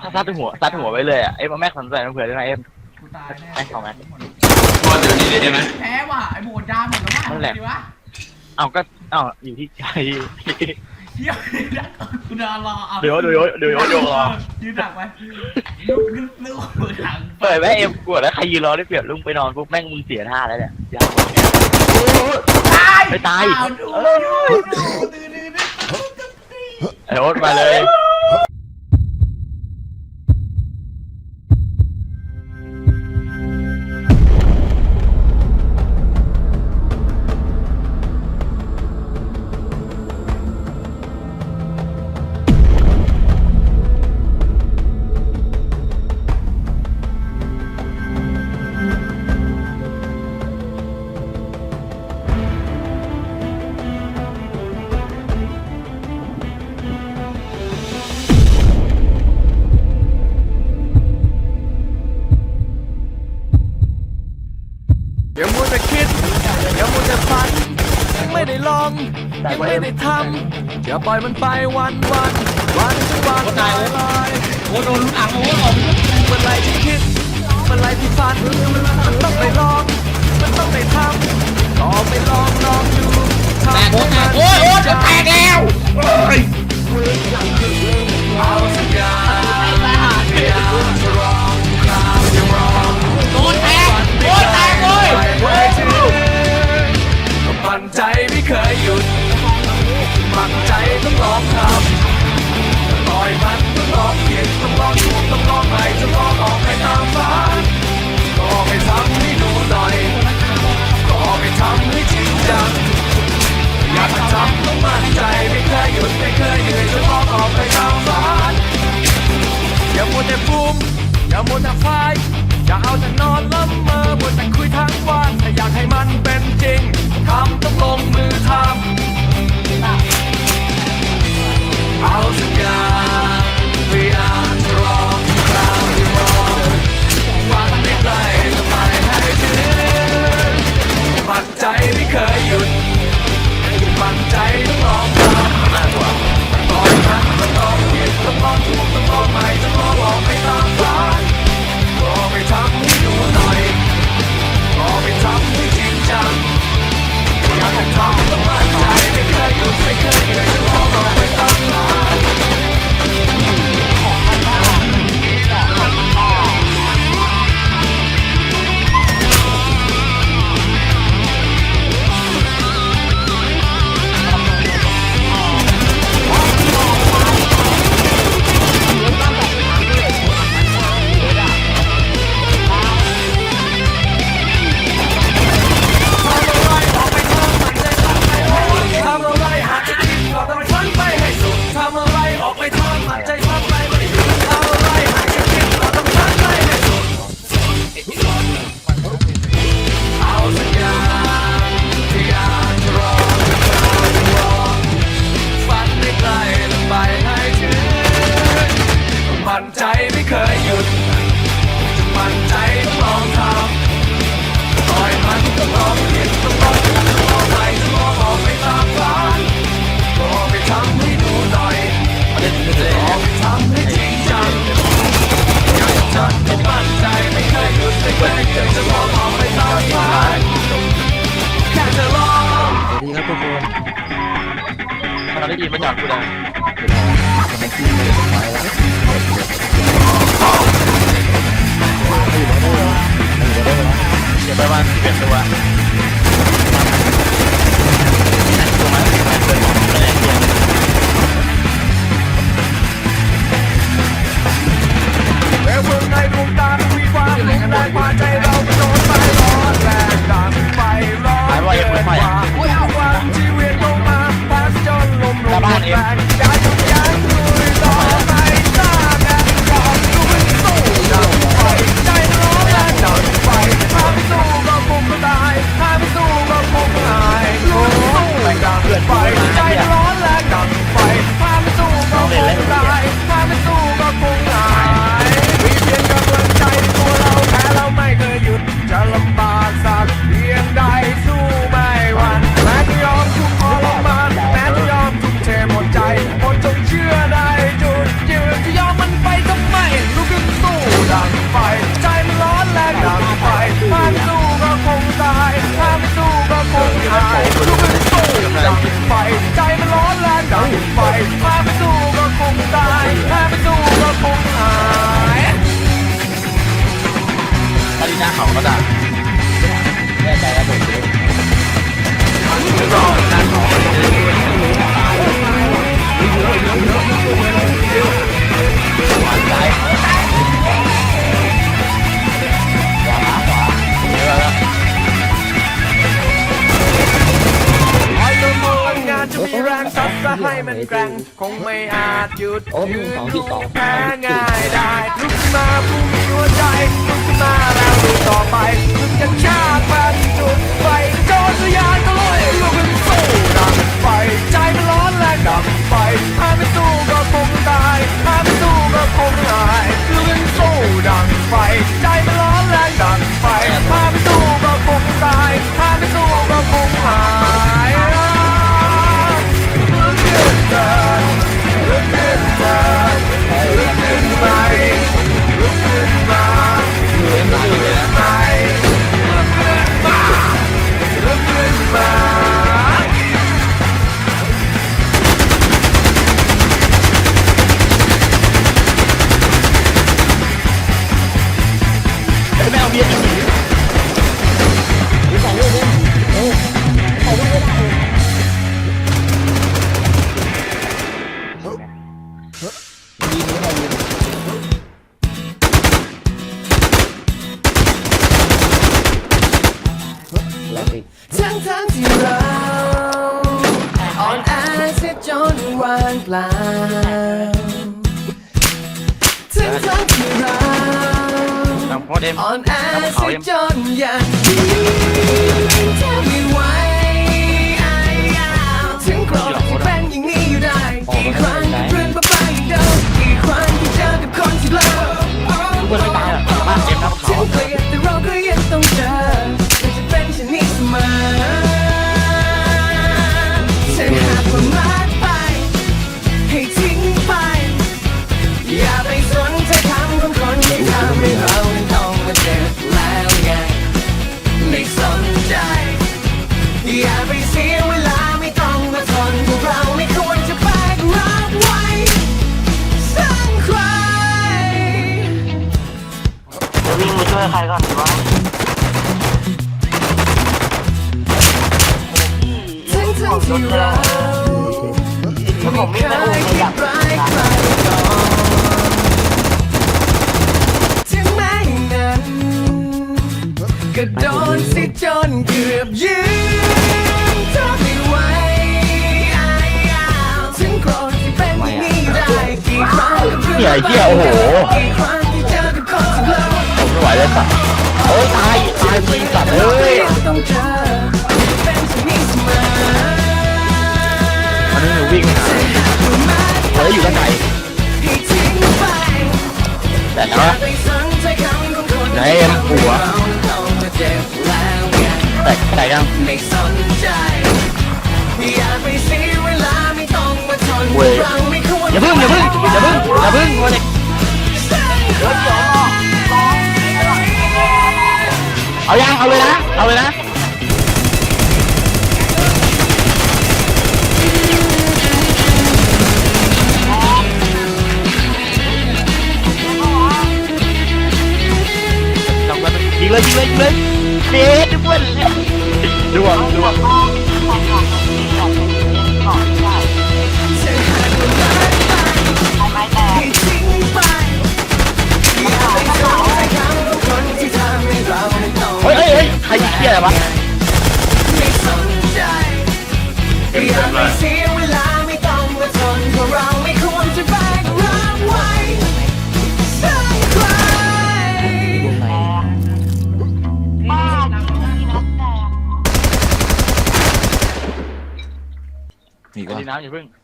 ถ้าซัดหัวซัดหัวไว้เลยอะเอ็มแม็กซ์สามใส่มันเผื่อได้ไหมเอ็ม กูตายาไหม่ง พอเดี๋ยวนี้ได้ไหมแพ้ว่ะไอ้โบดดาหมดแล้วว่ะนั่นแหละเอาก็เอาอยู่ที่ใจ เดี๋ยวเดี๋ยวเดี๋ยวเดี๋ยวเดี๋ยวรอ ยืนดักไว้ลุกลักเปิดไว้เอ็มกลัวแล้วใครยืนรอได้เปรียบลุงไปนอนปุ๊บแม่งมึงเสียท่าแล้วเนี่ยยาว ตายไปตาย อ้าวดูดูดูดูดูดูดูดูไอ้โอ๊ตมาเลย ยังไม่ได้ทำอย่าปล่อยมันไปวันวันวันทุกวันตายลอยโอ้โดนอังโอ้ออกมันไรที่คิดมันไรที่ฝันมันต้องไปลองมันต้องไปทำลองไปลองลองดูแตกโอ้แตกโอ้ยโอ้จะแตกแล้วเอาสัญญา ยินมาจากกูแล้วเดี๋ยวไปวันเปลี่ยนตัวตัวมันเปลี่ยนตัว นั้นแกร่งคงไม่อาจหยุดโอ้ยืนสองที่สองแพ้ง่าย ทั้งทั้งที่เราทำโคตรเอ็มอ่อนแอเสียจนยังยืนเธอไม่ไหวถึงโกรธที่เป็นอย่างนี้อยู่ได้กี่ครั้งที่เรื่องบ้าๆอย่างเดิมกี่ครั้งที่เจอกับคนที่เลิก เพื่อนไม่ตายอะบ้านเอ็มนะถึเขางเกลียด ทั้งทั้งที่เราไม่เคยคิดร้ายใครก่อนถึงแม้อย่างนั้นก็โดนสิจนเกือบยืนทนไม่ไหวถึงโกรธที่เป็นอย่างนี้ได้กี่ครั้งกับเรื่องเนี่ยไอ้เหี้ยโอ้โหกี่ครั้งที่เจอกับคนที่เลิกผมไม่ไหวเลยสัตว์โอ้ยตายตายจริงสัตว์เอ้ย นี้หนูวิ่งไหาเฮ้ยอยู่ด้านไหนให้ทิ้งไปแต่อย่านะไปสนใจคำของคนไหนเอ็มหัวเราต้องมาเจ็บแล้วไงแต่แต่ยังไม่สนย่าไปเสียเวลาไม่ต้องเว้ยเราไม่ควรอย่าเพิ่งอย่าเพิ่งอย่าเพิ่งอย่าเพิ่งโอ้ยเอายังเอาเลยนะ เอาเลยนะ เลยยิงเลยยิงเลยเด็ดด้วยดวงดวงให้ทิ้งไปอย่าไปสนใจคำของคนที่ทำให้เราไม่ต้องเฮ้ยเฮ้ยเฮ้ยใครยิงเหี้ยอะไรวะ มีอันก็นี้น้ำอย่าเพิ่ง